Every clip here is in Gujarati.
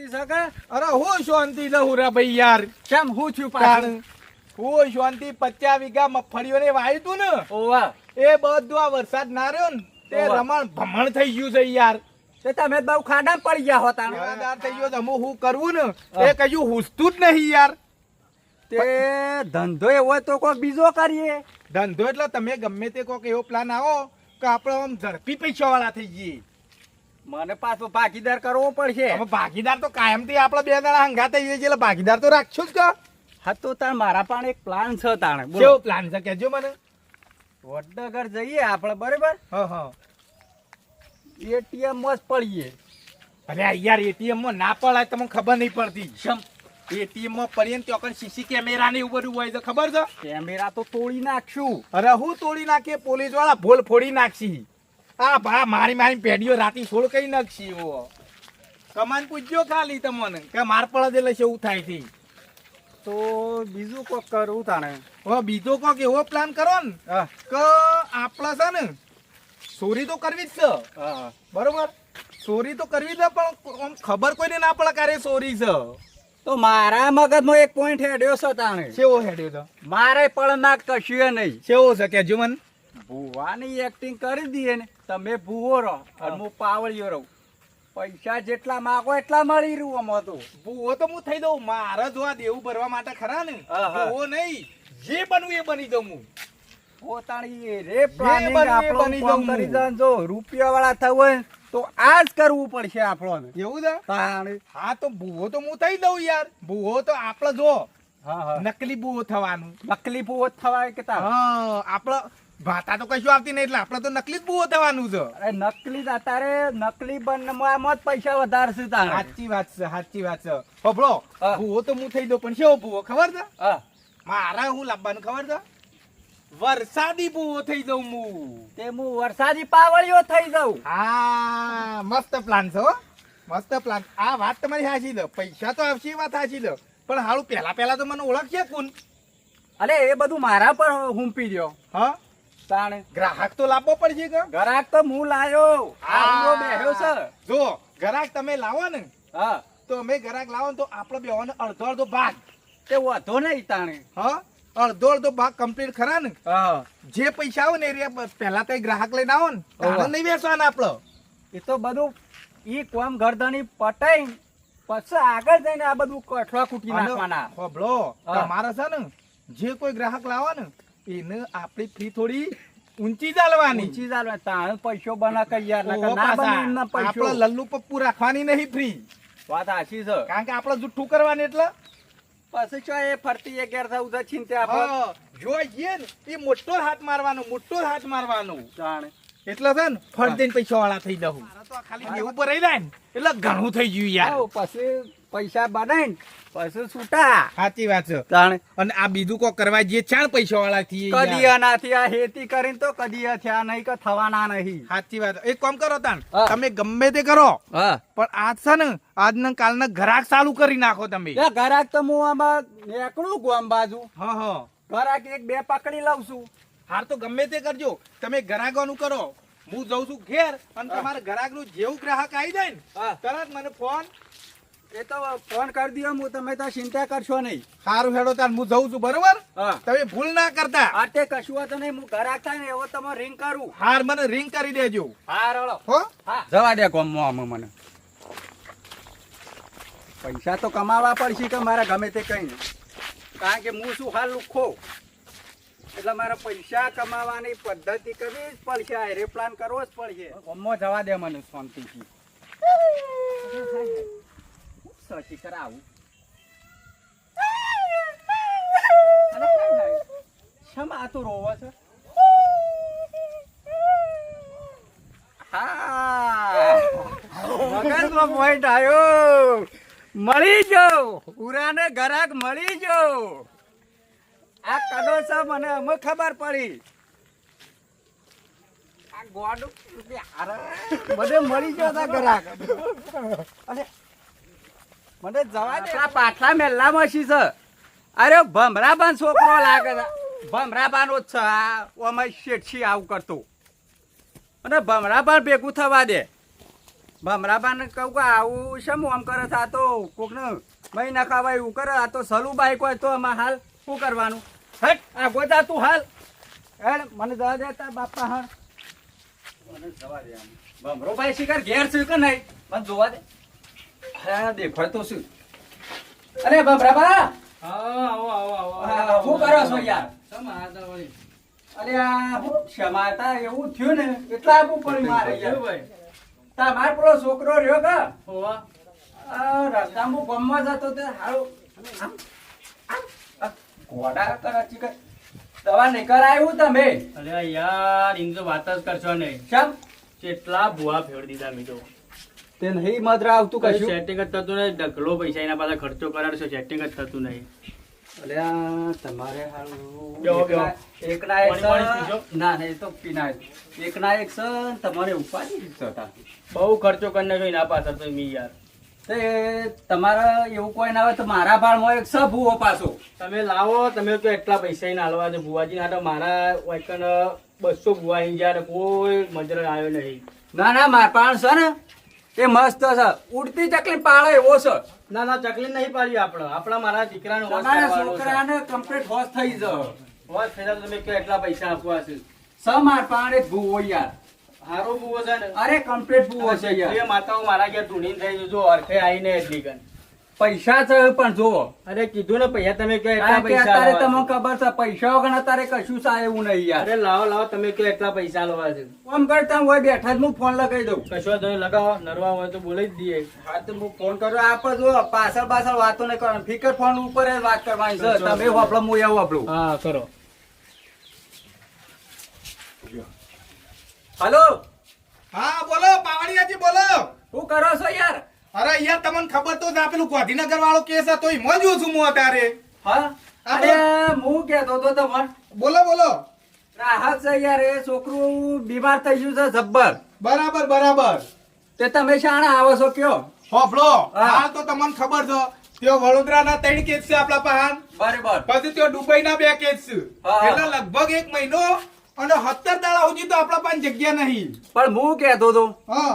શાંતિ છે કે અરે હું શાંતિ લહુરા ભાઈ યાર. કેમ? હું છું પાછું હું શાંતિ પચાસ વીઘા મગફળીઓને વાયું તું ને? ઓવા. એ બધું આ વરસાદ ના રહ્યો ને તે રમણ ભમણ થઈ ગયું છે યાર. તે તમે બહુ ખાડા પડી ગયા હોતા. દેવાદાર થઈ ગયો હું હું કરવું ને એ કયું હુસતું જ નહીં યાર. તે ધંધો એવો તો કોઈક બીજો કરીએ. ધંધો એટલે તમે ગમે તે કોક એવો પ્લાન આવો કે આપણે આમ ઝડપી પૈસા વાળા થઈ જઈએ. મને પાછો ભાગીદાર કરવો પડશે. હવે ભાગીદાર તો કાયમથી આપણે બે દાડા હંગા થઈ જઈએ એટલે ભાગીદાર તો રાખશું જ કા. હા તો તાર મારા પણ એક પ્લાન છે તાણે. કેવો પ્લાન છે કેજો મને. વડનગર જઈએ આપણે બરાબર? હા હા. એટીએમમાં જ પડીએ. અરે યાર એટીએમમાં ના પડાય તમને ખબર નહીં પડતી. શમ. એટીએમમાં પડીએ ને ત્યાં સીસી કેમેરા ને ઉભરું હોય તો ખબર છે? કેમેરા તો તોડી નાખશું. અરે હું તોડી નાખીએ પોલીસવાળા ભૂલ ફોડી નાખશી. આ ભા મારી મારી પેઢીઓ રાતી સોળ કઈ નાખશી એવો કમાન પૂછજો ખાલી તમને. કે માર પડે એટલે શું થાય છે? તો બીજું કોક કરવું તાણે. હવે બીજો કોક એવો પ્લાન કરો ને કે આપણે છે ને ચોરી તો કરવી જ છે. બરોબર? ચોરી તો કરવી છે પણ આમ ખબર કોઈને ના પડે ક્યારે ચોરી છે. તો મારા મગજમાં એક પોઈન્ટ હેડ્યો છે તાણે. કેવો હેડ્યો છે મારે પણ ના કશું નહીં. કેવો છે કેજો મને. ભુવાની એક્ટિંગ કરી દઈએ ને. તમે ભૂવો રહો અને હું પાવળિયો રહું. પૈસા જેટલા માગો એટલા મળી રહ્યું આમાં તો. ભૂવો તો હું થઈ દઉં. મારે જો આ દેવું ભરવા માટે ખરા ને. ભૂવો નહીં. જે બનવું એ બની દઉં હું પોતાની રે પ્લાનિંગ આપણો કામ કરી જાય જો રૂપિયા વાળા થવું હોય તો આ જ કરવું પડશે આપણો એવું છે? હા તો ભૂવો તો હું થઈ દઉં યાર. ભૂવો તો આપણે જો નકલી ભૂવો થવાનું. નકલી ભૂવો થવાય કે હા આપણે ભાતા તો કશું આવતી નહીં એટલે આપણે તો નકલી જ ભૂવો થવાનું છે. અરે નકલી જ અત્યારે નકલી બનવામાં જ પૈસા વધારશે તારે સાચી વાત છે સાચી વાત છે. હોભળો હા. તો હું થઈ દઉં પણ શેવો ભૂવો ખબર છે? મારા હું લાવવાનું ખબર છે? વરસાદી ભૂવો થઈ દઉં હું. તે હું વરસાદી પાવળીઓ થઈ જાઉં. હા મસ્ત પ્લાન છે હો. મસ્ત પ્લાન આ વાત તમારી સાચી દો પૈસા તો આવશે વાત સાચી દો પણ હાલું પહેલા પહેલા તો મને ઓળખશે કોણ? અરે એ બધું મારા પર હુંપી દો હા? તાણે. ગ્રાહક તો લાવવો પડશે કે? ગ્રાહક તો હું લાયો. આવડો બેહ્યો છે. જો ગ્રાહક તમે લાવો ને હા. તો અમે ગ્રાહક લાવો ને તો આપણે બેવાનો અડધો અડધો ભાગ. તે વધો નહીં તાણે. હા? અડધો અડધો ભાગ કમ્પ્લીટ ખરા ને? જે પૈસા આવે ને એ પહેલા તો ગ્રાહક લઈને આવો ને. નહીં વેચવાના આપણો. એ તો બધું ઈ કોમ ગરદની પટાઈ પછી આગળ જઈને આ બધું કઠવા કૂટી નાખવાના. હોભળો હા. તમારે છે ને જે કોઈ ગ્રાહક લાવો ને એને આપણી ફી થોડી ઊંચી ચાલવાની. ઊંચી ચાલવાની. તાણ પૈસો બના કઈ યાર ના. બને પૈસો. આપણે લલ્લુ પપ્પુ રાખવાની નહીં ફ્રી વાત સાચી છે. કારણ કે આપણે જુઠ્ઠું કરવાની એટલે. પછી છો એ ફરતી એ ગેર થવું છે છીનતે આપણે જઈએ ને એ મોટો હાથ મારવાનો મોટો હાથ મારવાનો. જાણે. એટલે છે ને ફરતી પૈસા વાળા થઈ જવું તો ખાલી એવું પર રહી જાય ને એટલે ઘણું થઈ ગયું યાર. પછી પૈસા બનાવીને પછી છૂટા. સાચી વાત છે. તાણે અને આ બીજું કોઈ કરવા જે ચાર પૈસા વાળા થી કદી આનાથી આ હેતી કરીને તો કદી થયા નહીં કે થવાના નહીં. સાચી વાત એક કામ કરો તાણ તમે ગમે તે કરો પણ આજ છે ને આજ ને કાલ ને ઘરાક ચાલુ કરી નાખો તમે. ઘરાક તો હું આમાં નીકળું ગામ બાજુ. હા હા. ઘરાક એક બે પકડી લઉં છું. હાર તો ગમે તે કરજો. તમે ઘરાકોનું કરો. હું જઉં છું ઘેર અને તમારા ગ્રાહકનું જેવું ગ્રાહક આવી જાય ને તરત મને ફોન એ તો ફોન કરી દો હું તમે ત્યાં ચિંતા કરશો નહીં. સારું હેડો તાર હું જઉં છું બરોબર? હા. તમે ભૂલ ના કરતા. આ તે કશું તો નહીં હું ઘરાક થાય ને એવો તમે રિંગ કરું. હાર મને રિંગ કરી દેજો. હાર રળો હો? હા. જવા દે કોમમાં મને. પૈસા તો કમાવા પડશે કે મારા ગમે તે કઈ નહીં. કારણ કે હું શું હાલ લુખો? એટલે મારે પૈસા કમાવાની પદ્ધતિ કરવી જ પડશે આ એરોપ્લાન કરવો જ પડશે. કોમમાં જવા દે મને શાંતિથી. સચી કરાવું? શેમ તો રોવે છે મગજમાં point આવ્યો મળી જાઉં ઉરાને ગરાક મળી ગયો આ કડો છે મને અમે ખબર પડી. આ ગોડ અરે મને મળી તા ગરાક. અરે મને જવા દે. આ પાટલા મેલ્લામાં છી છે? અરે ભમરાબાન છોકરો લાગે છે. ભમરાબાનો જ છે. આ ઓમાં શેઠી આવું કરતો. અને ભમરાબાન ભેગું થવા દે. ભમરાબાને કહું કે આવું શેમ આમ કરે છે? આ તો કોકને મહી ના ખાવાય એવું કરે. આ તો સલું બાઈક હોય તો આમાં હાલ શું કરવાનું? હટ આ ગોતા તું હાલ. હેડ મને જવા દે તાર બાપા હા મને જવા દે. ભમરો ભાઈ શિકાર ઘેર છે કે નહીં? મને જોવા દે. હા દેખાય તો શું? અરે ભમરાબા આવો આવો શું કરો છો યાર? વળી? અરે આ હું ક્ષમાતા એવું થયું ને એટલા આપવું મારે યાર. ભાઈ? તમાર પેલો છોકરો રહ્યો કા? હોવા? આ રસ્તામાં ગમવા જતો તે હારું. ઘોડા કરે છે દવા નહીં કરાયું તમે? અરે યાર તો વાત જ કરશો નહીં. શમ કેટલા ભૂવા ફેર દીધા મેં તો તે નહીં માત્ર આવતું કશું. સેટિંગ જ થતું નહીં. ઢગલો પૈસા એના પાસે ખર્ચો કરાડશો સેટિંગ જ થતું નહીં. અલ્યા તમારે હારું. એકના- એક? ના ના એ તો પીના એકના એક તમારે ઉપાડી દીધો બહુ ખર્ચો કરી નાખ્યો એના પાછળ તો મી યાર. તે તમારે એવું કોઈ ના આવે તો મારા ભાળમાં એક સ ભૂવો પાછો. તમે લાવો તમે તો એટલા પૈસા એને હાલવા છે ભુવાજી ના મારા વાયકન બસો ભુવા અહીં ગયા કોઈ મજર આવ્યો નહીં. ના ના મારા પાણ છે ને. એ મસ્ત છે. ઉડતી ચકલી પાડે એવો છે. ના ના ચકલી નહીં પાડી આપણે. આપણા મારા દીકરાનો તમારા છોકરાને કમ્પ્લીટ હોશ થઈ જ હોશ થઈ તમે કયો એટલા પૈસા આપવા છે. સ માર પાણ એક ભૂવો યાર. હારો ભૂવો છે ને? અરે કમ્પ્લીટ ભૂવો છે એ યાર માતાઓ મારા ઘેર ધૂણી થઈ જજો અર્થે આવીને એટલી ગન પૈસા છે પણ જુઓ. અરે કીધું ને પૈસા તમે કયો એટલા પૈસા તમને ખબર છે પૈસા વગર અત્યારે કશું થાય એવું નહીં યાર. અરે લાવો લાવો તમે કયો એટલા પૈસા લવા છે? ફોન કરતા હોય બેઠા જ હું ફોન લગાવી દઉં. કશો તો લગાવો નરવા હોય તો બોલી જ દઈએ. હા તો હું ફોન કરો. આપ જો પાછળ પાછળ વાતો નહીં કરવાની. ફિકર ફોન ઉપર જ વાત કરવાની છે. તમે વાપરો હું એવું વાપરું હા કરો. હલો? હા બોલો પાવડિયાજી બોલો. શું કરો છો યાર? અરે યાર તમને ખબર તો છે આ પેલું ગાંધીનગર વાળો કેસ હતો એ મોજું છું હું અત્યારે. હા? અરે હું કેતો તો તમાર. બોલો બોલો. રાહત છે યાર એ છોકરું બીમાર થઈ ગયું છે જબ્બર. બરાબર બરાબર. તે તમે શાણા આવો છો કયો? હોફળો હા. તો તમને ખબર છે તેઓ વડોદરાના ત્રણ કેસ છે આપણા પહાન. બરાબર. પછી તેઓ દુબઈના બે કેસ છે. એટલે લગભગ એક મહિનો અને સત્તર દાડા સુધી તો આપણા પાસે જગ્યા નહીં. પણ હું કેતો તો હા.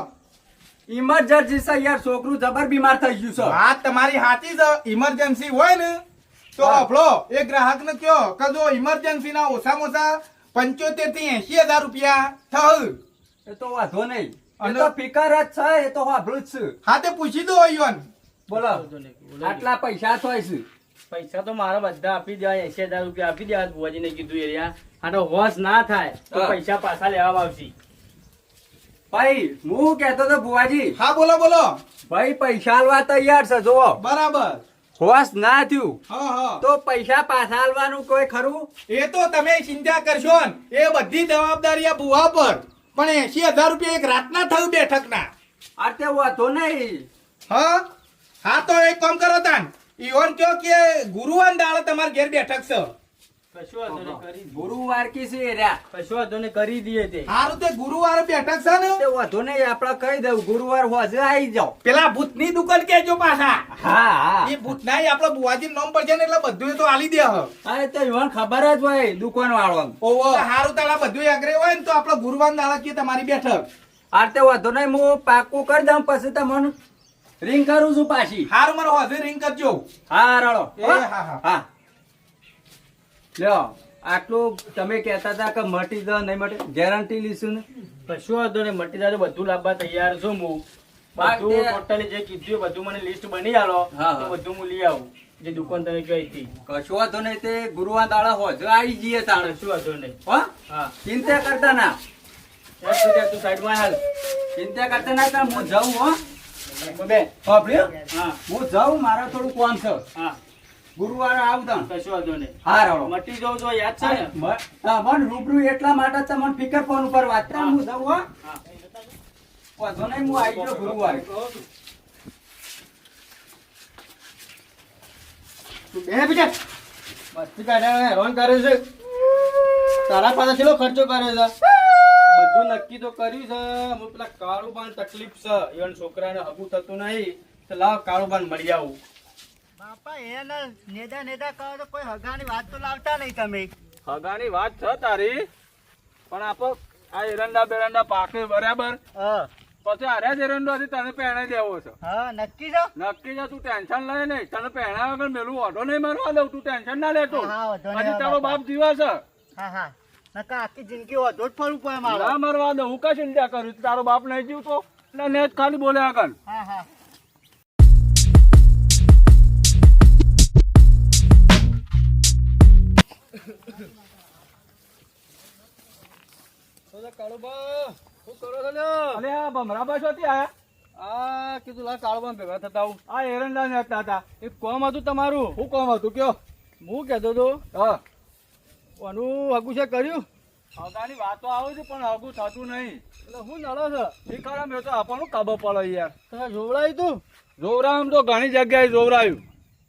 ઇમરજન્સી છે યાર છોકરું જબર બીમાર થઈ ગયું છે. વાત તમારી સાચી છે ઇમરજન્સી હોય ને તો આપણો એ ગ્રાહક ને કયો કે જો ઇમરજન્સી ના ઓછામાં ઓછા પંચોતેરથી એસી હજાર રૂપિયા થયું એ તો વાંધો નહીં. એ અને- તો ફિકર જ છે એ તો વાપરું જ છે. હા તે પૂછી દો ઈવન. બોલો. આટલા પૈસા થાય છે. પૈસા તો મારા બધા આપી દેવા એસી હજાર રૂપિયા આપી દેવા ભુવાજીને કીધું એરિયા આ તો હોશ ના થાય તો પૈસા પાછા લેવામાં આવશે. ભાઈ હું કેતો તો ભુવાજી. હા બોલો બોલો. ભાઈ પૈસા આલવા તૈયાર છે જુઓ. બરાબર. હોશ ના થયું. તો પૈસા પાછા આલવાનું કોઈ ખરું? એ તો તમે ચિંતા કરશો ને. એ બધી જવાબદારી આ ભુવા પર. પણ એસી હજાર રૂપિયા એક રાતના થયું બેઠકના. આ તે વાંધો નહીં. હા? હા તો એક કામ કરો તાન. ઈવન કયો કે ગુરુવાર દાડે તમારે ઘેર બેઠક છે. ગુરુવાર કી છે રહ્યા? કશું વાંધો નહીં કરી દઈએ તે. હારું તે ગુરુવારે બેઠક છે ને? તે વાંધો નહીં આપણે કહી દઉં ગુરુવાર હોજે આવી જાઓ. પેલા ભૂતની દુકાન કેજો પાછા. હા હા. એ ભૂતના આપડે બુવાજી નામ પર ને એટલે બધું તો આલી દે હ અરે તો ઈવન ખબર જ હોય દુકાન વાળો ઓવો હારું તાળા બધું અગ્રે હોય ને તો આપડે ગુરુવાર કે તમારી બેઠક. આ તે વાંધો નહીં હું પાકું કરી દઉં પછી તમને રિંગ કરું છું પાછી. હારું મારો હોજે રિંગ કરજો. હા રડો હા હા. હા. લ્યો આટલું તમે કહેતા હતા કે મટી દો નહીં મટે ગેરંટી લીધું ને? કશું વાંધો નહીં મટી જાય બધું લાવવા તૈયાર છું હું. બધું ટોટલી જે કીધું બધું મને લિસ્ટ બની આલો. તો બધું હું લઈ આવું જે દુકાન તમે કહી હતી. કશું વાંધો નહીં તે ગુરુવાર દાડા હોજે આવી જઈએ તાણે. શું વાંધો નહીં. હા? ચિંતા કરતા ના. તું સાઈડમાં હાલ. ચિંતા કરતા ના હું જાઉં હો. બે? હા. હું જાઉં મારા થોડું કામ છે. હા. ગુરુવારે આવું તાણ વાંધો નહીં. હા રડો મટી જવું તો યાદ છે ને? મન રૂબરૂ એટલા માટે તમને ફિકર ફોન ઉપર વાત કરે. હું. જાઉં હા. વાંધો નહીં હું આવી ગયો ગુરુવારે. બે બેટા. મસ્તી કાઢ્યા હેરાન કરે છે. તારા પાસે કેટલો ખર્ચો કરે છે? બધું નક્કી તો કર્યું છે. હું પેલા કાળુબાન તકલીફ છે. છોકરા છોકરાને હગું થતું નહીં. તો લાવ કાળુબાન મળી આવું. બાપા એને નેદા નેદા કહો તો કોઈ હગાની વાત તો લાવતા નહીં તમે. હગાની વાત છે તારી પણ આપો આ એરંડા બેરંડા પાકે બરાબર. હા. પછી આર્યા જ એરંડોથી તને પહેણાઈ દેવો છે. હા નક્કી છો? નક્કી છે તું ટેન્શન લઈ નહીં. તને પહેણા વગર મેલું ઓઢો નહીં મારવા દઉં તું ટેન્શન ના લેતો હજી તારો બાપા. જીવા છે. હા હા. નકા આખી જિંદગી વધુ જ ફરવું પડે મારવા દઉં હું કઈ ચિંતા કરું તારો બાપ નહીં જીવતો? એટલે ને ખાલી બોલે આગળ. હા હા. અલે આ ભમરાબા શોથી આયા આ. કીધું લા કાળમાં ભેગા થતા આવું. આ એરંડા ને હતા. હતા એક કોમ હતું તમારું? શું કોમ હતું કયો? હું કહેતો હતો હા. હગું છે કર્યું? અગાની વાતો આવે છે પણ હગું થતું નહીં. એટલે હું નડો છે? એ મેં તો આપણને કાબો પડો યાર. તમે જોવડાયું તું? જોવરાયું તો ઘણી જગ્યાએ જોવરાયું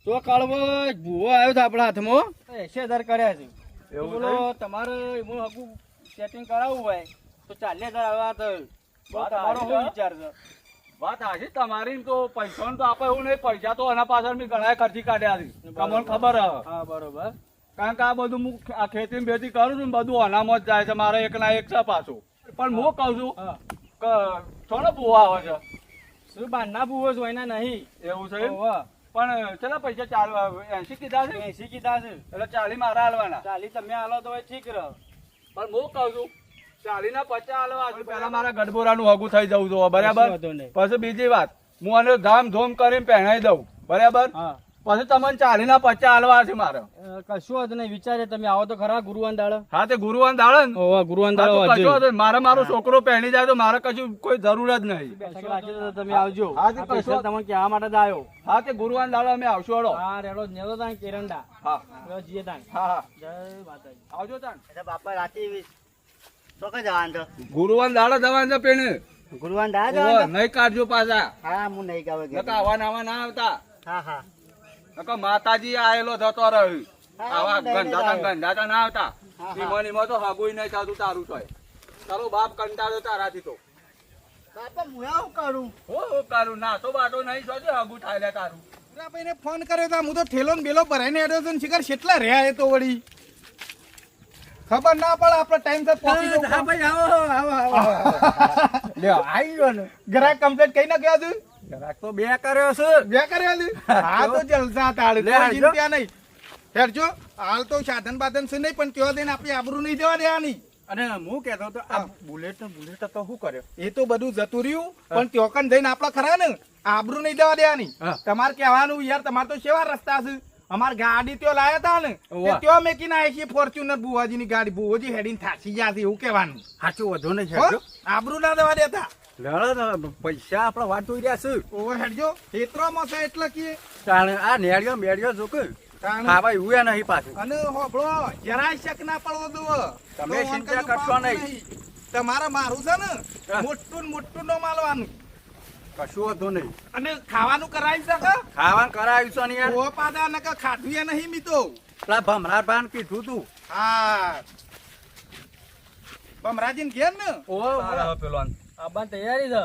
તો કાળવો ભૂવો આવ્યો હતો આપણા હાથમાં. એસી હજાર કર્યા છે. એવું તમારે એમાં હગું સેટિંગ કરાવવું હોય તો ચાલે વાત. તમારો શું વિચાર છે. વાત હાજી તમારી તો પૈસા તો આપે એવું નહીં પૈસા તો એના પાછળ મેં ઘણા ખર્ચી કાઢ્યા છે. તમને ખબર હે હા બરોબર. કારણ કે આ બધું હું આ ખેતી ભેતી બેતી કરું છું ને બધું અનામત જાય છે મારે એક ના એક છે પાછું. પણ હું કહું છું કે થોડો ભૂવા આવે છે. શું બાંધના ભૂવો છો એના નહીં. એવું છે. પણ ચલા પૈસા ચાલવા એસી કીધા છે? એસી કીધા છે. એટલે ચાલી મારા હાલવાના. ચાલી તમે હાલો તો ઠીક રહો. પણ હું કહું છું ચાલી પચાસ હાલવા છે. પહેલા મારા ગડબોરાનું હગું થઈ જવું જોઈએ બરાબર. પછી બીજી વાત હું આને ધામ ધૂમ કરીને પહેણાઈ દઉં બરાબર હા પછી તમને ચાલી ના પચા હાલવા છે મારે. કશું હતું નહીં વિચારે તમે આવો તો ખરા ગુરુવાન દાડો. હા તે ગુરુવાન દાડે ને. ગુરુવાન દાડો. મારે મારો છોકરો પહેરી જાય તો મારે કશું કોઈ જરૂર જ નહીં. તમે આવજો. હા, તે કશું પૈસા તમને કહેવા માટે જ આવ્યો. હા તે ગુરુવાન દાડે અમે આવશું હળો હા રેડો નેલો તાણ કેરંડા. હા. જીએ તાણ. હા હા. જય માતાજી. આવજો તાણ. એટલે બાપા રાતે તો કઈ જવાનું તો ગુરુવાન દાડે જવાનું છે પેણે. ગુરુવાન દાડો નહીં કાઢજો પાછા. હા હું નહીં ગાવે નકા આવા નાવા ના આવતા. હા હા. નકા માતાજી આયેલો થતો રહ્યો. આવા ગંધાતા. ગંધાતા ના આવતા. ઈમો ઈમો તો હગુય નહીં થતું તારું તો તારો બાપ કંટાળો તારાથી તો. બાપા હું આવું કરું? હો હો તારું નાસો બાટો નહીં જોજે હગું થાય તારું. ભાઈને ફોન કર્યો તો હું તો ઠેલો ને બેલો ભરાઈને હેડ્યો તો ને શિખર કેટલા રહ્યા એ તો વળી. ખબર ના પડે આપણે ટાઈમ સર પહોંચી જવું. હા ભાઈ આવો આવો આવો લ્યો આવી ગયો ને. ગ્રાહક કમ્પ્લેટ કઈ ના ગયા છું ગ્રાહક તો બે કર્યો છે. બે કર્યા હા તો જલસા તાળ લે, કોઈ હાલજો. ચિંતા નહીં. હેરજો હાલ તો સાધન બાધન છે નહીં પણ ત્યાં દઈને આપણી આબરૂ નહીં દેવા દેવાની? અને હું કહેતો તો આ બુલેટ બુલેટ તો શું કર્યો? એ તો બધું જતું રહ્યું પણ ત્યોકન જઈને આપડા ખરા ને આબરૂ નહીં દેવા દેવાની. તમારે કહેવાનું યાર તમારે તો સેવા રસ્તા છે. અમાર ગાડી ત્યો લાયા તા ને ત્યો મેકી ના ફોર્ચ્યુનર બુવાજી ની ગાડી. બુવાજી હેડીને થાસી ગયા છે એવું કહેવાનું. સાચું વધુ નહીં? આબરૂ ના દેવા દેતા. લડો પૈસા આપણા વાત જોઈ રહ્યા છે. ઓવર હેડજો. ખેતરોમાં છે એટલે કે. આ નેડિયો મેડિયો જો હા ભાઈ ઉયા નહીં પાછું. અને હોભળો જરાય શક ના પડવો દો તમે ચિંતા કરશો નહીં. તમારે મારું છે ને. મોટું ને મોટું નો માલવાનું. કશું વધુ નહીં. અને ખાવાનું કરાવી શકે ખાવાનું કરાવ્યું છે ને યાર. ઓ પાદા નકર ખાધું એ નહીં મીતો પેલા ભમરાર ભાન કીધું તું. હા. બમરાજીને ઘેર ને? ઓ પેલો આબાન તૈયારી છે?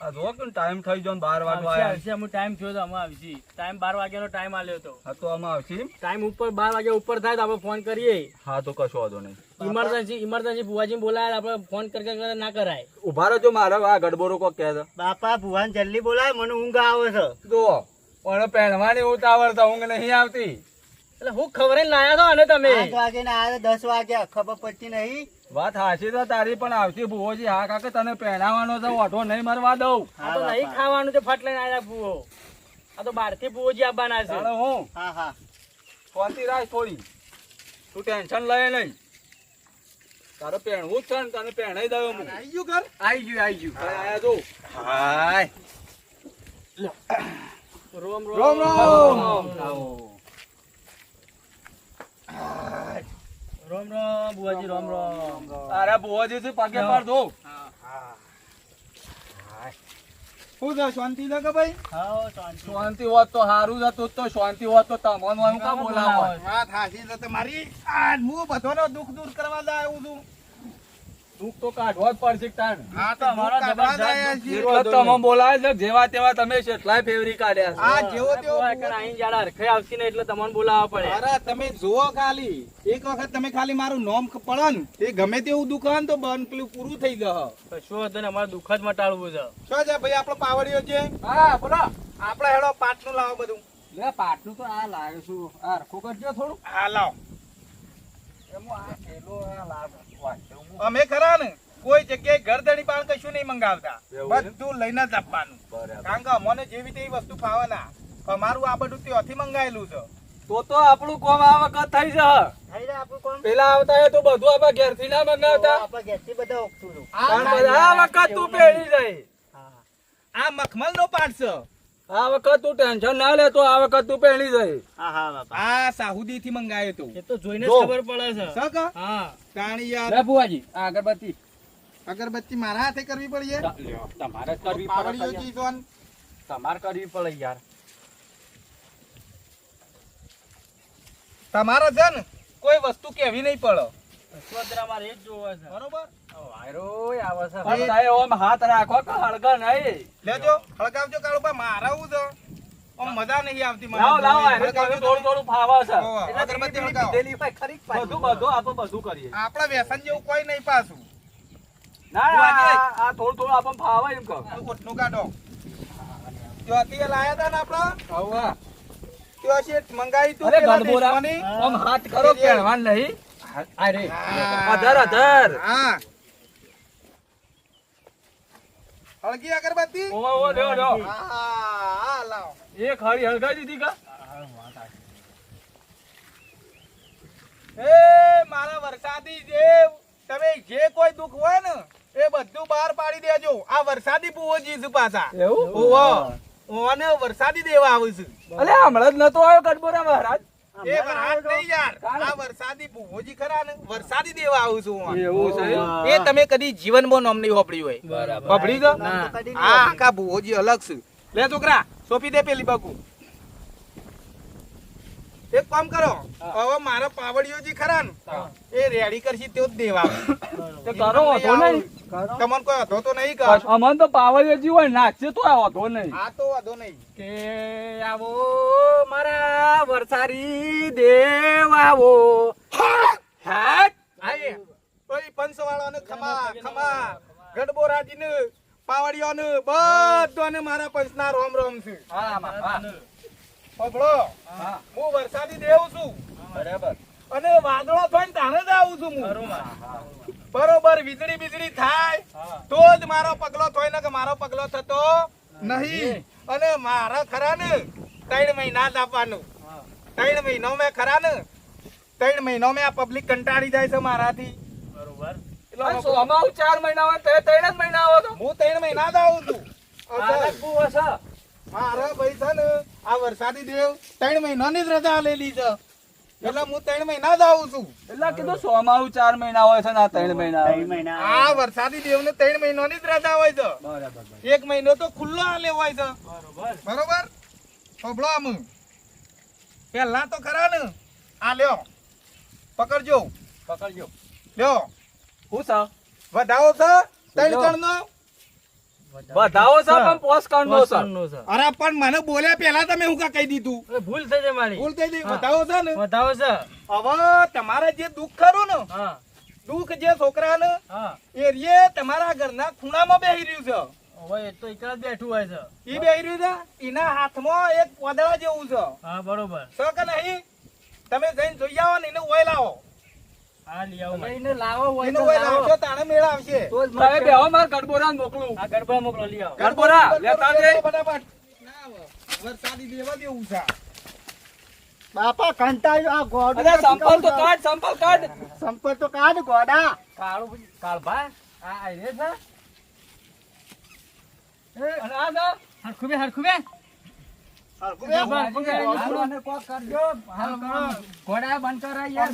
આ જો કે ટાઈમ થઈ ગયો ને બાર વાગવા આવશે અમુક ટાઈમ થયો તો અમે આવશે. ટાઈમ 12 વાગ્યાનો ટાઈમ આલ્યો તો. હા તો આમાં આવશે? ટાઈમ ઉપર 12 વાગ્યા ઉપર થાય તો આપણે ફોન કરીએ. હા તો કશો વાંધો નહીં. ઇમરજન્સી ઇમરજન્સી બુવાજી બોલાય આપણે ફોન કરી કરી ના કરાય. ઊભા રહેજો મારા આ ગડબોરો કોક કહે છે. બાપા ભુવાન જલ્દી બોલાય મને ઊંઘ આવે છે. જો પણ પહેરવાની ઉતાવળ તો ઊંઘ નહીં આવતી. એટલે હું ખબર લાયા છો અને તમે? આઠ વાગે ને આ દસ વાગ્યા ખબર પડતી નહીં. વાત હાચી તો તારી પણ આવતી ભુવોજી હા કાકા તને પહેરાવાનો તો ઓઢો નહીં મરવા દઉં. આ તો નહીં ખાવાનું તો ફટ લઈને આવ્યા ભૂવો. આ તો બહારથી ભૂવોજી આવવાના છે. તારે હું. હા હા. શાંતિ રાખ થોડી. તું ટેન્શન લઈ નહીં. તારે પહેણવું જ છે ને તને પહેણાઈ દઉં હું. આવી ગયું ઘર? આવી ગયું આવી ગયું. આયા જો. હાય. રોમ રોમ. રોમ. રોમ. રોમ બુવાજી રામ રામ. અરે બુવાજી થી પગે પાર દો. શું છે શાંતિ કે ભાઈ? હા શાંતિ. શાંતિ હોત તો સારું જ હતું તો શાંતિ હોત તો તમને હું કા બોલાવો વાત હાસી છે તમારી. આ હું બધાનો દુઃખ દૂર કરવા જાય આવું છું. દુઃખ તો કાઢવો જ પડશે તાણ. આ તો તમારા દુઃખ કાઢવા જ જબરદસ્ત આયા છીએ. એટલે જ તમે બોલાવે છે જેવા તેવા તમે કેટલાય ફેવરી કાઢ્યા છે. આ જેવો તેવો અરે તમે જુઓ ખાલી. એક વખત તમે ખાલી મારું નોમ પડો ને એ ગમે તેવું દુકાન તો બંધ પેલું પૂરું થઈ ગયો શું છે. ભાઈ આપણો પાવડિયો છે? હા બોલો. આપણે હેડો પાટનું લાવો બધું. લે પાટલું તો આ લાવ્યો છું. આ રખો કરજો થોડું. હા લાવો એમાં આ થેલો આ લાવ- વાંચો હું. અમે ખરા ને? કોઈ જગ્યાએ ઘરધણી પાણ કશું નહીં મંગાવતા. બધું લઈને જ આપવાનું. કારણ કે અમને જેવી તેવી વસ્તુ ખાવાના. અમારું આ બધું ત્યાંથી મંગાયેલું છે. તો તો આપણું કોમ આ વખત થઈ જશે. પેલા આવતા એ તો બધું આપણે ઘેરથી ના મંગાવતા. આ વખત તું પેલી જાય. આ મખમલ નો પાઠ છે. આ વખત તું ટેન્શન ના લેતો આ વખત તું પહેલી બાપા. આ સાહુદી થી મંગાયો તું. એ તો જોઈને ખબર પડે છે. સક હા. તાણી યાર લે બુવાજી આ અગરબત્તી. અગરબત્તી મારા હાથે કરવી પડી ત- તમારે કરવી પડે તમારે કરવી પડે યાર. તમારે છે ને કોઈ વસ્તુ કેવી નહીં પડે. અશ્વત્થામાં એ જોવે છે. બરોબર? વાયરો આવે છે. પણ તાએ ઓમ હાથ રાખો કે હળગા નહીં. લેજો હળગાવજો કાળુબા મારા હું છે? આમ મજા નહીં આવતી મને. લાવો લાવો હારે થોડું થોડું ફાવે છે. એટલે અગરબત્તી ધીમે ધીમે હળગાવો. પીધેલી હોય, ખરીક પાછી. બધું બધું આપણે બધું કરીએ. આપણે વ્યસન જેવું કોઈ નહીં પાછું. ના આ- થોડું થોડું આપણે ફાવે એમ કહો. કોટનું કાઢો. લાયા હતા ને આપડે હવા. મંગાવી તું હાથ કરો પહેરવાન નહીં? અરે. અધર અધર હા. હળગી અગરબત્તી? ઓ ઓ લ્યો લ્યો હા લાવો. એક હળી હળગાઈ દીધી કા? એ મારા વરસાદી દેવ તમે જે કોઈ દુઃખ હોય ને એ બધું બહાર પાડી દેજો. આ વરસાદી પૂવોજી છે પાછા. એવું? ઓને વરસાદી દેવા આવે છે. અલે હમણાં જ નતો આવ્યો ગઢબોરા મહારાજ. એ વરસાદ નહીં યાર. આ વરસાદી બુઓજી ખરા ને વરસાદી દેવા આવું છું હું. એવું છે? એ તમે કદી જીવનમાં નામ નહીં વાપર્યું હોય. આ આખા બુઓજી અલગ છે. લે છોકરા સોપી દે પેલી બાકુ. એક કામ કરો. હવે મારા પાવડીઓજી ખરા ને એ રેડી કરશી જ દેવા. તો કરો હતો નહીં. તમને કોઈ હતો તો નહીં કર અમન તો પાવરિયાજી હોય નાચે તો આ હતો નહીં. આ તો વાંધો નહીં. કે આવો મારા વરસારી દેવ આવો. હેટ આયે કોઈ પંચવાળાને ખમા ખમા ગડબોરાજીને પાવડીઓને બધાને મારા પંચના રોમ રોમ છે. હા હા. હું. વરસાદી દેવ છું. બરાબર. અને વાદળો થઈને તારે જ આવું છું હું. બરોબર વીજળી બીજળી થાય તો જ મારો પગલો થાય ને કે મારો પગલો થતો નહીં. અને મારા ખરા ને ત્રણ મહિના જ આપવાનું. ત્રણ મહિનો મેં ખરા ને ત્રણ મહિનો મેં આ પબ્લિક કંટાળી જાય છે મારાથી. બરોબર. સોમાવું ચાર મહિના હોય તો ત્રણ જ મહિના આવો તો હું ત્રણ મહિના જ આવું છું. મારા બહુ હશે. મારા ભાઈ છે ને આ વરસાદી દેવ ત્રણ મહિનાની જ રજા લેલી છે. એટલે હું ત્રણ મહિના જ આવું છું. એટલે કીધું સોમાવું ચાર મહિના હોય છે ને આ ત્રણ મહિના ત્રણ હોય. મહિના આ વરસાદી દેવને ત્રણ મહિનાની જ રજા હોય છે. બરાબર એક મહિનો તો ખુલ્લો આલે હોય છે. બરોબર. આમ. પેલા તો ખરા ને. આ લ્યો. પકડજો. પકડજો. લ્યો. હું છે વધાવો છે ત્રણ ત્રણ કણનો બધાઓ છે પણ પોસ કણનો છે. છે. અરે પણ મને બોલ્યા પેલા તમે હું કા કહી દીધું? ભૂલ થઈ જાય મારી. ભૂલ થઈ ગઈ હા. છે ને? વધાવો છે. હવે તમારે જે દુઃખ ખરું ને દુઃખ જે છોકરાને એ રે તમારા ઘરના ખૂણામાં બેહી રહ્યું હવે એ તો એકલા બેઠું હોય છે. છે ઈ બેહી રહ્યું છે? એના હાથમાં એક પોદળા જેવું છે. હા બરોબર. છે કે નહીં? તમે જઈને જોઈ આવો ને એને ઓય લાવો બાપા કંટાળ્યો આ ગોડું અરે સંપલ તો કાઢ સંપલ કાઢ. સંપલ તો કાઢ ગોડા. કાળું કાળભા આ આયરે છે. અને આ છે હરખું ઘોડા બંધ કરો યાર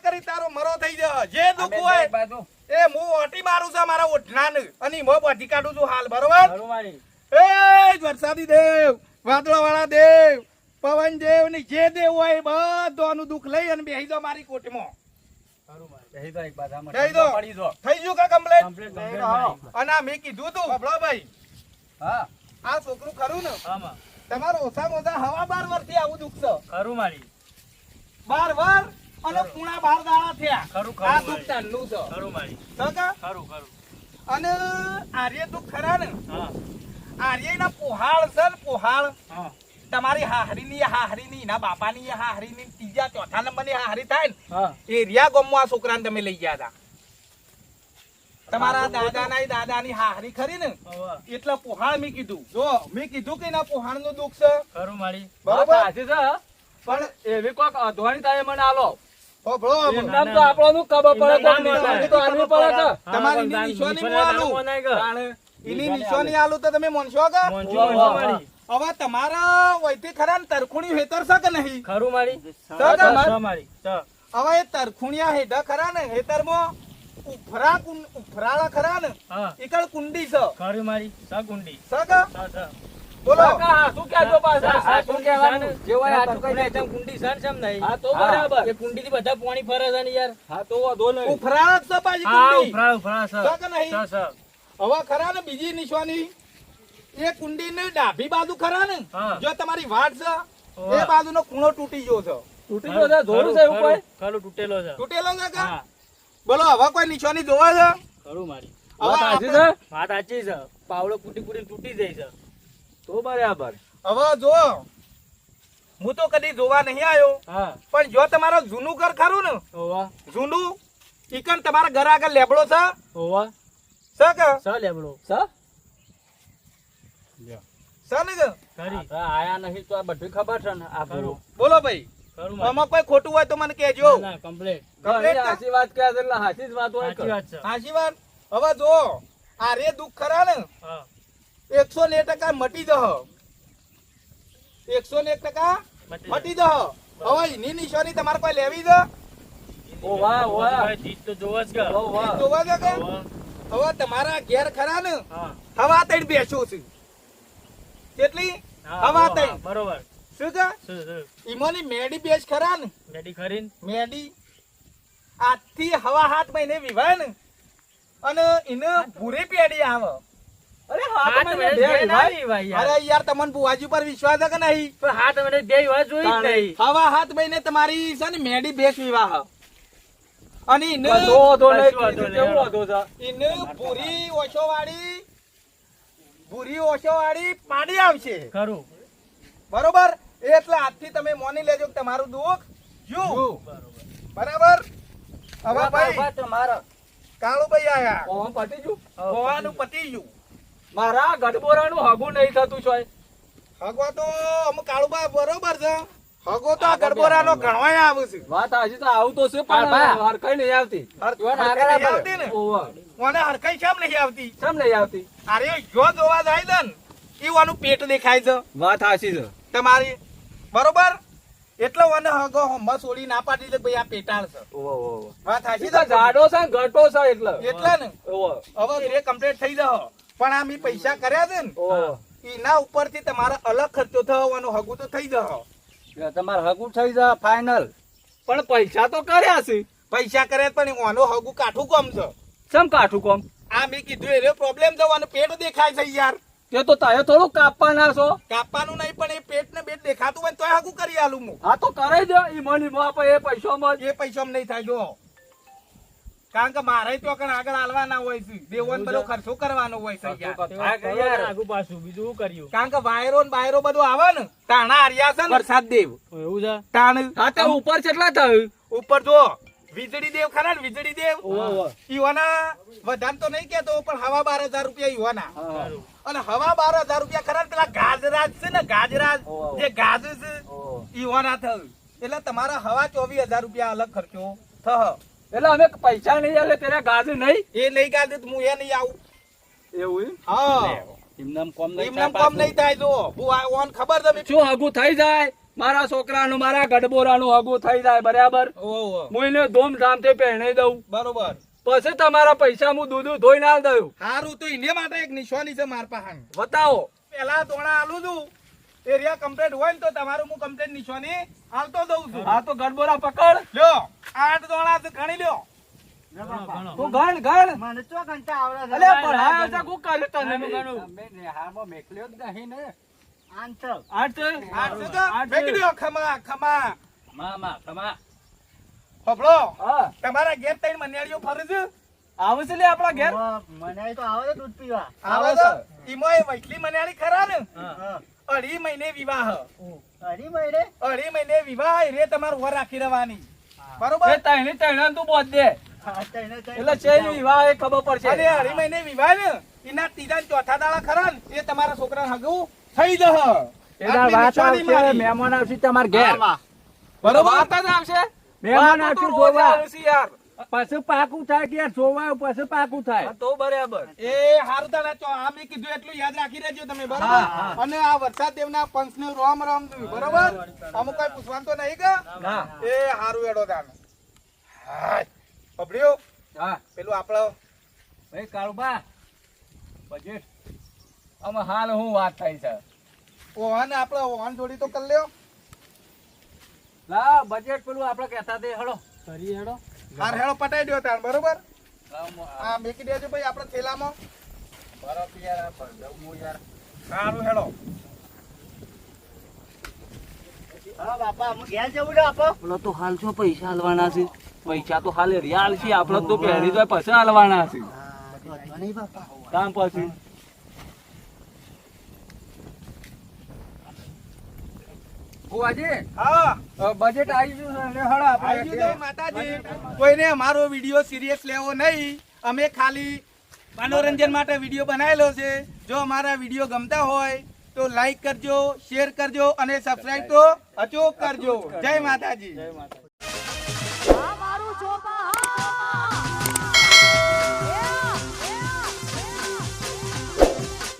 કરે તારો મરો થઈ જાય જે દુઃખ એ હું ઓટી મારું છે મારા ઓઠનાને અને મો બધી કાઢું છું હાલ બરોબર એ વરસાદી દેવ વાદળાવાળા દેવ પવન દેવની જે દેવ હોય એ બધાનું દુઃખ લઈ અને બેહી દો મારી કોટમાં. થઈ ગયું કા કમ્પ્લેટ. અને મેં કીધું તું ભાઈ. હા. આ છોકરું ખરું ને. તમારું ઓછામાં ઓછા હવા બાર વર્ષથી આવું દુઃખ છે. ખરું મારી. બાર વર અને પૂણા બાર દાડા થયા. ખરું, ખરું આ દુઃખ છે. ખરું મારી. સકા? ખરું ખરું. અને આર્ય દુઃખ ખરા ને? હા. આર્યના પોહાળ છે ને પોહાળ. હા. તમારી હાહરીની હાહરીની એના બાપાની હાહરીની ત્રીજા ચોથા નંબરની હાહરી થાય ને એ રિયા ગામમાં આ છોકરાને તમે લઈ ગયા હતા તમારા દાદાના દાદાની હાહરી ખરી ને? એટલે પોહાણ મેં કીધું. જો મેં કીધું કે એના પોહાળનું દુઃખ છે? ખરું મારી. બરોબર? સાચી છે પણ એવી કોક અધવાણી થાય મને આલો. તમારી નિશાની આલું. તો તમે મનશો કે હવે તમારા વૈથી ખરા તરખુણી હેતર છે કે નહીં. ખરું મારી? મારી હવે એ તરખુણિયા હેઠા ખરા ને હેતરમાં ઉફરા કું- ઉફરાળા ખરા ને હા. કુંડી છે. ખરું મારી. સ કુંડી. સ સ બોલો. કાકા, શું કહેજો પાછા? સર, હા, શું કહેવાનું? જે હોય આ આટલું કહી તરખુંડી કુંડી સર છે નહીં? હા, તો બરાબર. એ કુંડીથી બધા પાણી ફરે છે ને યાર. હા, તો વાંધો નહીં. ઉફરાળા છે પાછી હા કુંડી. ઉફરા ઉફરા સ છે કે નહીં? સ સ હવે ખરા ને બીજી નિશાની. એ કુંડી ને ડાભી બાજુ ખરા ને? જો તમારી વાટ છે એ બાજુ નો કુણો તૂટી ગયો છે. તૂટી ગયો છે, જોરું છે એવું કોઈ? ખરું તૂટેલો છે. તૂટેલો છે કા? બોલો હવે કોઈ નિશાની જોવે છે? ખરું મારી. વાત સાચી છે? વાત સાચી છે. પાવડો કુટી કુટી તૂટી જાય છે. તો બરાબર. હવે જો હું તો કદી જોવા નહીં આવ્યો પણ જો તમારો જૂનું ઘર ખરું ને? જૂનું ઈકન તમારા ઘર આગળ લેબડો છે? ઓવા કે? સ લેબડો. છે? છે કે આયા નહીં તો આ બધું ખબર છે ને આ બોલો ભાઈ. આમાં કોઈ ખોટું હોય તો મને કહેજો. ના, ના કમ્પ્લીટ Complete ઘણી ના? હાચી વાત કહે એટલે હાચી જ વાત હોય સાચી વાત છે. હાચી વાત? હવે જો આ રે દુઃખ ખરા ને? એકસો ને ટકા મટી જહ. એકસો ને એક ટકા મટી મટી હવે એની નિશાની તમારે કોઈ લેવી છે? ઓ વાહ, વાહ. ભાઈ, જીત તો જોવા જ કે. જોવા છે કે? હવે તમારા ઘેર ખરા ને? હવા તઈ બેસો છે. કેટલી? હવા તઈ બરોબર. શું શું ઈમોની મેડી બેસ ખરા ને? મેડી ખરી મેડી. આજથી હવા હાથ મહિને વિવાહ ને. અને એને પૂરી પેડી આવે. અરે હાથ હાથ મહિને મહિને બે બે ભાઈ. અરે યાર તમને બુવાજી પર વિશ્વાસ કે નહીં? પણ હાથ મહિને બે વિવાહ જોઈ જ નહીં. હવા હાથ મહિને તમારી છે ને મેડી બેસ વિવાહ. અને એને છે? ભૂરી ઓછો વાળી ભૂરી ઓછો વાળી પાડી આવશે. ખરું. બરોબર? એટલે આજથી તમે મોની લેજો કે તમારું દુઃખ જુ બરોબર બરાબર? હવે ભાઈ તમારા. કાળુભાઈ આયા. ઓમ પતી જુ ગોવાનું પતી જુ મારા ગઢબોરાનું હગું નહીં થતું છે હગો તો અમુક કાળુબા બરોબર છે. હગો તો આ ગરબોરાનો ગણવાય આવે છે. વાત હજી તો આવતો છે પણ હા. હરખાઈ નહીં આવતી. હરખાઈ નહીં આવતી ને? ઓવા. મને હરખાઈ કેમ નહીં આવતી? કેમ નહીં આવતી? અરે જો જોવા જાય છે ને એવાનું પેટ દેખાય છે. વાત હાસી છે. તમારી બરોબર? એટલે મને હગો હમણાં છોડી ના પાડી દે ભાઈ આ પેટાળ છે. ઓહો ઓવા. વાત હાસી છે જાડો છે ને ઘટો છે એટલે. એટલે ને? ઓહો. હવે એ કમ્પ્લીટ થઈ જાવ પણ આ મી પૈસા કર્યા છે ને ઓહો. એના ઉપરથી તમારા અલગ ખર્ચો થવાનો હગું તો થઈ જાવ એટલે તમારે હગું થઈ જાય ફાઇનલ પણ પૈસા તો કર્યા છે. પૈસા કર્યા પણ ઓનો હગું કાઠું કોમ છે? ચમ કાઠું કોમ? આ મેં કીધું એ પ્રોબ્લેમ થવાનો પેટ દેખાય છે યાર. તે તો તારે થોડું કાપવાના છો. કાપવાનું નહીં પણ એ પેટ ને બેટ દેખાતું હોય તો હગું કરી આલું હું. હા તો કરાઈ દે ઈ મની માં એ પૈસો માં એ પૈસા નહીં થાય જો. કારણ કે મારે તો કણ આગળ આલવાના હોય છે. દેવન બધો ખર્ચો કરવાનો હોય છે યાર. યાર. આગુ પાછું બીજું શું કર્યું? કારણ કે વાયરો ને બાયરો બધું આવે ને તાણા હરિયા છે ને. વરસાદ દેવ. એવું છે? તાણ હા તો ઉપર કેટલા થયું? ઉપર જો. વીજળી દેવ ખરા ને? વીજળી દેવ. ઈવાના વધારે તો નહીં કેતો પણ હવા બાર હજાર રૂપિયા ઈવાના. અને હવા બાર હજાર રૂપિયા ખરા પેલા ગાજરાજ છે ને ગાજરાજ. જે ગાજ છે. ઈવાના થયું. એટલે તમારા હવા ચોવીસ હજાર રૂપિયા અલગ ખર્ચો. થહ. એટલે અમે પૈસા નહીં એટલે તેના ગાજ નહીં? એ નહીં ગાજ તો હું એ નહીં આવું. એવું? હા. એમનેમ કોમ. નહીં થાય જો. હું ઓન ખબર તમે શું હગું થઈ જાય? મારા છોકરાનું મારા ગઢબોરાનું હગું થઈ જાય બરાબર? હું એને ધૂમધામથી પહેરાઈ દઉં. બરોબર. પછી તમારા પૈસા હું દૂધ ધોઈ ના દઉં. સારું તો એને માટે એક નિશાની છે માર પાસે. બતાવો. પેલા દોણા આલું છું. એરિયા કમ્પ્લીટ હોય ને તો તમારું હું કમ્પ્લીટ નિશાની હાલતો દઉં છું. હા તો ગડબોરા પકડ. લ્યો આઠ દોણા તો ગણી લ્યો. તું ગણ ગણ. મને ચો કંટા આવડે અલે પઢાયો છે હું કર્યું તને? તમે નેહારમાં મેકલ્યો જ નહીં ને. આઠ. આઠ? છે તો? મેકી દ્યો, ખમા ખમા. મામા તમા હભળો તમારા ઘેર તઈને મન્યાળીઓ ફરે છે? આવે છે લે આપણા ઘેર? ઓ, મને તો આવડે દૂધ પીવા. આવે આવે છે. ઈમોય વૈટલી મન્યાળી ખરા ને? અઢી મહિને વિવાહ. અઢી મહિને? અઢી મહિને વિવાહ રે તમારું વર રાખી રહેવાની. બરોબર? તું બોધ દે. હા, તઈને તઈને એટલે છે વિવાહ એ ખબર પડશે. અઢી મહિને વિવાહ ને? એના ત્રીજા ચોથા દાડા ખરા ને? એ તમારા છોકરા હગવું? થઈ જહ. એના વાત આવશે મહેમાન આવશે તમાર ઘેર. બરોબર? વાત જ આવશે? મહેમાન આવશે જોવા. પાછું પાકું થાય કે જોવા પછી પાકું થાય. તો બરાબર. એ હારું તારા તો આ મેં કીધું એટલું યાદ રાખી રહેજો તમે બરોબર. અને આ વરસાદ દેવના પંચ ને રોમ રોમ બરોબર? અમુક કઈ પૂછવાનું તો નહીં કે? હા એ હારું એડો તાન પબડ્યો હા. પેલું આપણો ભાઈ કાળુબા. બજેટ આમાં હાલ હું વાત થાય છે. ઓહન આપણે ઓહન જોડી તો કરી લ્યો. લા બજેટ પેલું આપણે કહેતા તે હળો કરી હેડો. હાર હેડો પટાઈ દો તાન બરોબર? હા મેકી દેજો ભાઈ આપણે થેલામાં. બરોબર યાર આ ભરજાઉં હું યાર. હારું હેડો. હા બાપા અમે ઘેર જવું છે આપો? પેલો તો હાલ છો પૈસા હાલવાના છે. પૈસા તો હાલે રિયાલ છે આપણે તો પહેરી તો પછી હાલવાના છે. વાંધો નહીં બાપા. કામ પછી? હા. બજેટ આવી ગયું આવી ગયું માતાજી. કોઈને અમારો વીડિયો સિરિયસ લેવો નહીં. અમે ખાલી મનોરંજન માટે વીડિયો બનાવેલો છે. જો અમારા વીડિયો ગમતા હોય તો લાઈક કરજો શેર કરજો અને સબસ્ક્રાઇબ તો અચૂક કરજો. જય માતાજી. જય માતા